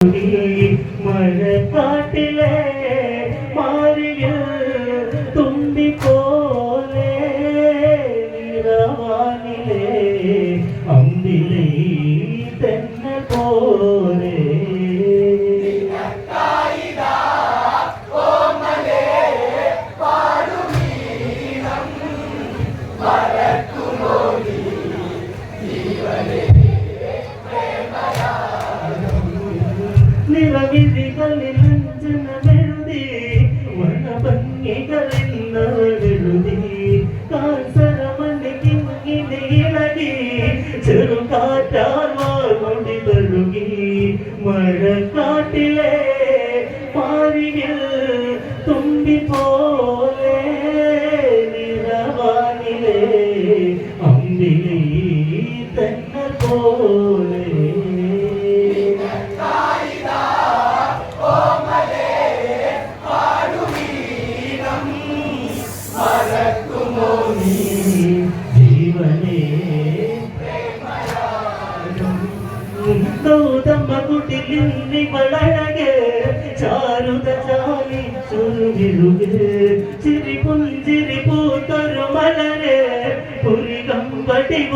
മഴക്കാട്ടിലെ ربي بقلب من جنبه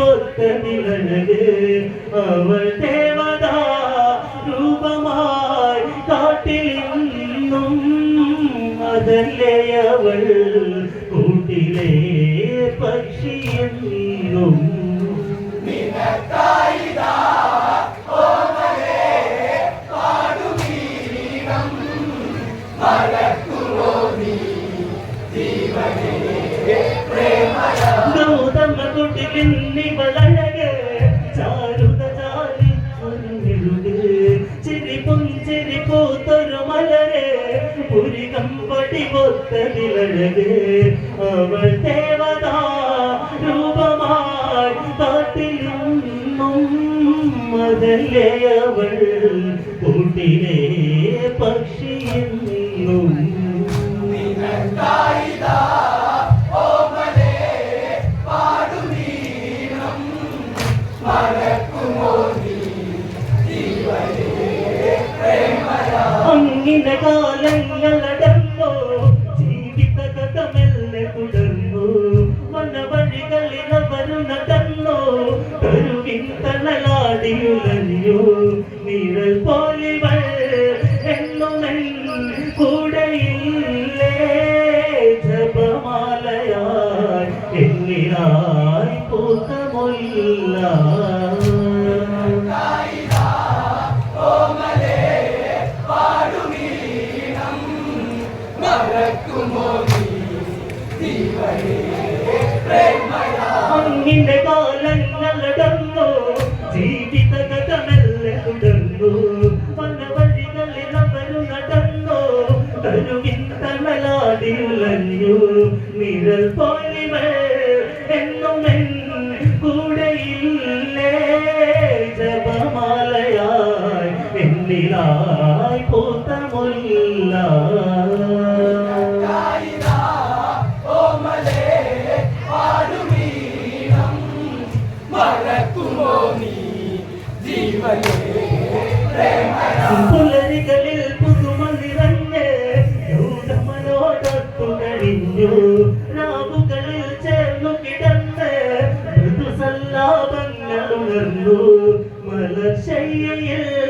ഒത്തതിലഴകെ അവൾ ദേവതാ രൂപമായി കാട്ടിലിന്നും പക്ഷിയെന്നും. ഒത്തതിലഴകെ അവൾ ദേവതാ രൂപമായി കാട്ടിലും മതല്ലേ അവൾ കൂട്ടിലെ പക്ഷിയെന്നും. അങ്ങിനെ പൂത്തമൊല്ല അങ്ങിന്റെ കാലങ്ങളടന്നു ജീവിത കഥമെല്ലെ തുടർന്നു. വനവഴികളിൽ അവരു നടന്നു തരുവിൻ തണലാടിയുലഞ്ഞു നിഴൽ പോലിവൾ പുലരികളിൽ പുതുമ നിറഞ്ഞ് യൂതമനോടൊത്തു കഴിഞ്ഞു രാവുകളിൽ ചേർന്നു കിടന്ന് ഋതുസല്ലാപങ്ങൾ ഉണർന്നു മലർശയ്യയിൽ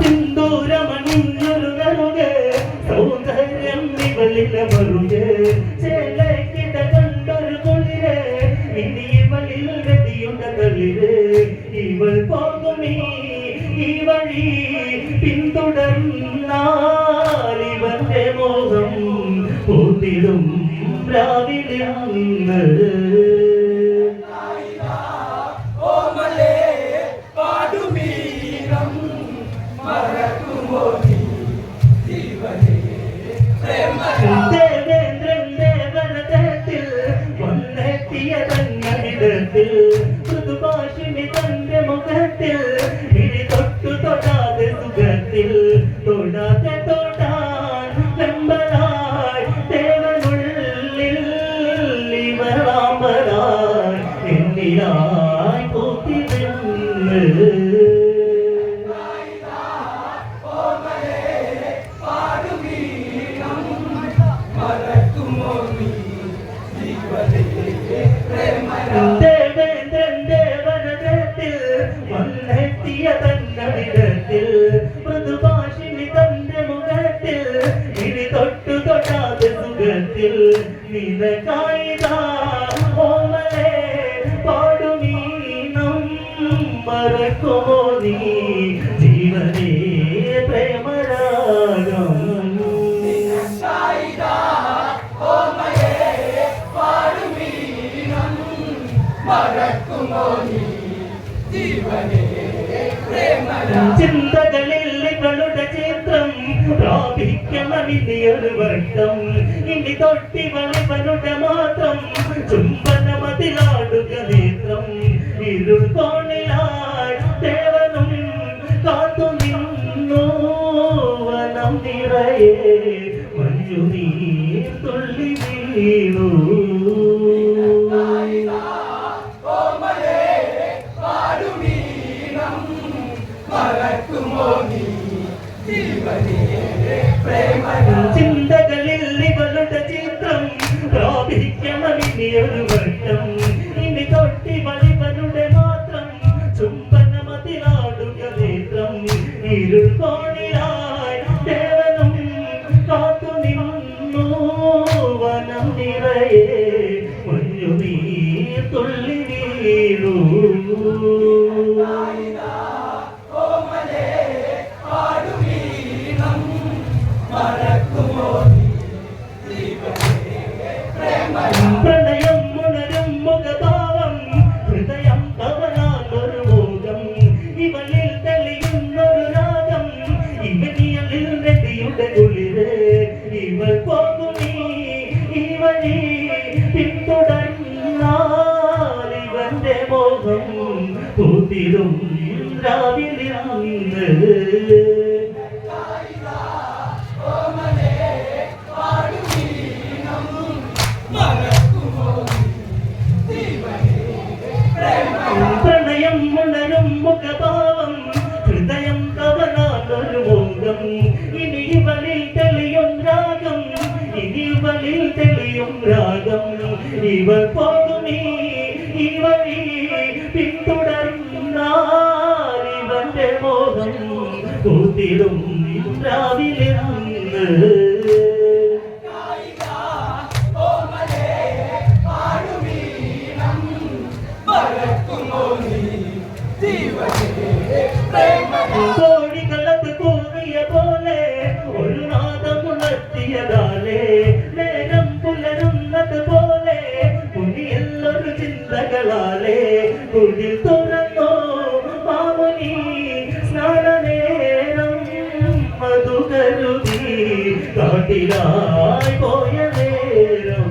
സിന്ദൂരമണിഞ്ഞൊരു നറുകെ സൗന്ദര്യം ഇവളില മറുകെ ചേലക്കിട കണ്ടൊരു കുളിരെ ഇനി ഇവളിൽ ഗതിയുണ്ട കളിര് ഇവൾ പോകുമീ ഈ വഴി പിന്തുടർന്നാൽ ഇവന്റെ മോഹം പൂത്തിടും രാവിലെ സുഖത്തിൽ നിനക്കായിതാ ഓമലേ പാടുമീനം മറക്കുമോ നീ? ജീവനേ പ്രേമരാഗം. മറക്കുമോ നീ? ജീവനേ പ്രേമ ചിന്തകളിൽ നിങ്ങളുടെ ചിത്രം പ്രാപിക്കണമെന്നിയൊരു വട്ടം ഇനി തൊട്ടി വളിവനുടെ മാത്രം. ചുംബനമതിലാടുക നേത്രം ഇരുൾ കോണിലായി ദേവനും കാത്തു നിന്നു. വനം നിറയെ മഞ്ഞു നീ തുള്ളി വീണു. മറക്കുമോ നീ? ഇവൾ പോകുമീ ഈ വഴി ഇവന്റെ മോഹം കൂത്തിടും രാവിലെ കാട്ടിലായി പോയ നേരം.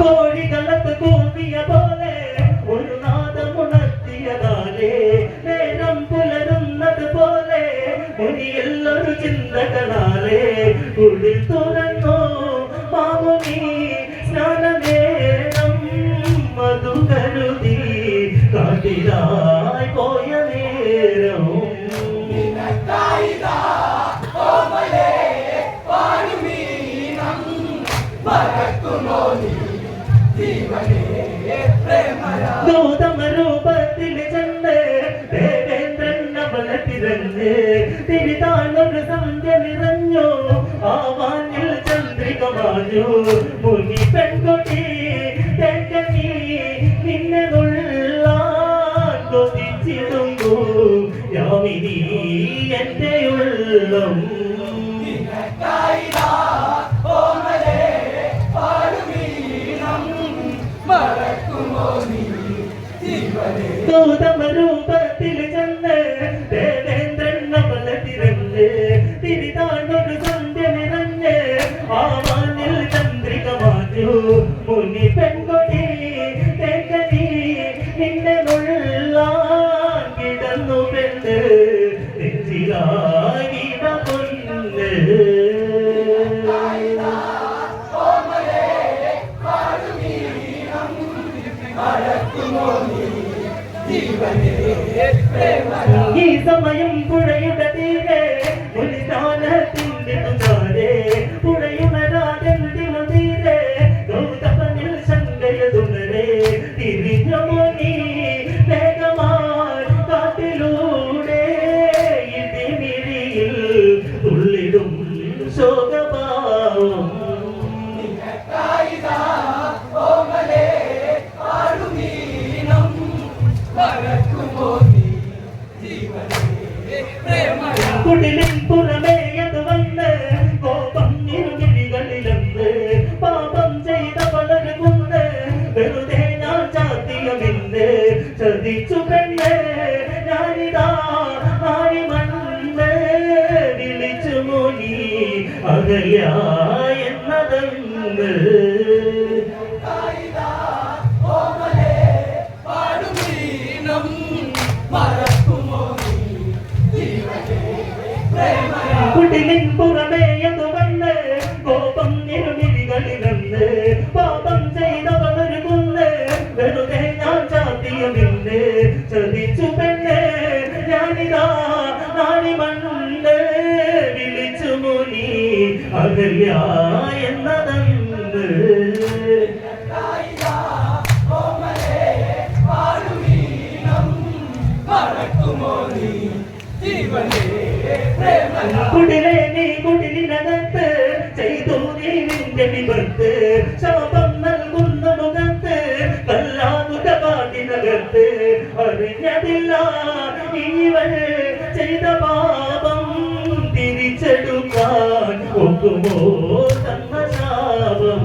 കോഴികളത്ത് കൂമ്പിയ പോലെ ഒരു നാദമുണർത്തിയതാലേ നേരം പുലരുന്നത് പോലെ മുടിയെല്ലൊരു ചിന്തകളാലേ ഉള്ളിൽ തോന്നി ആവാനിൽ ചന്ദ്രിക വാഞ്ഞു. മുനി പെൺകുട്ടി തെങ്കി നിന്നെ കൊതിച്ചിരുന്നു യാമിനി എന്റെ ഉള്ളം. മറക്കുമോ നീ ജീവനേ por delante അവിടിലും പുറമേയതുകൊണ്ട് കോപം ഇരുമിഴികളിലെന്ന് പാപം ചെയ്തവളൊരു വെറുതെ ഞാൻ ചാത്തിയുമിന്ന്. ചതിച്ചു പെണ്ണ് ഞാനിതാ നാളി മണ്ണുണ്ട് വിളിച്ചു മുനി അകല്യ എന്നതന്ന് ജീവനേ ചോദം നൽകുന്ന മുഖത്തെ വല്ലാതുക പാതി നഗത്തെ അറിഞ്ഞതില്ല ഇവൾ ചെയ്ത പാപം തിരിച്ചെടുക്കാൻ ഒക്കുമോ തന്ന ശാപം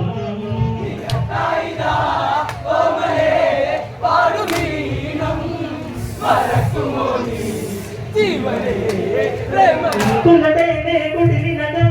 ും കുലടേ കുടിലിനകം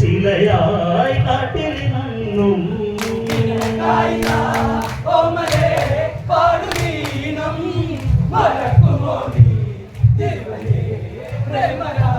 ശിലയായി കാട്ടിൽ നിന്നും. പാടുവീനം മറക്കുമോടി തിരുവരേ പ്രേമരാ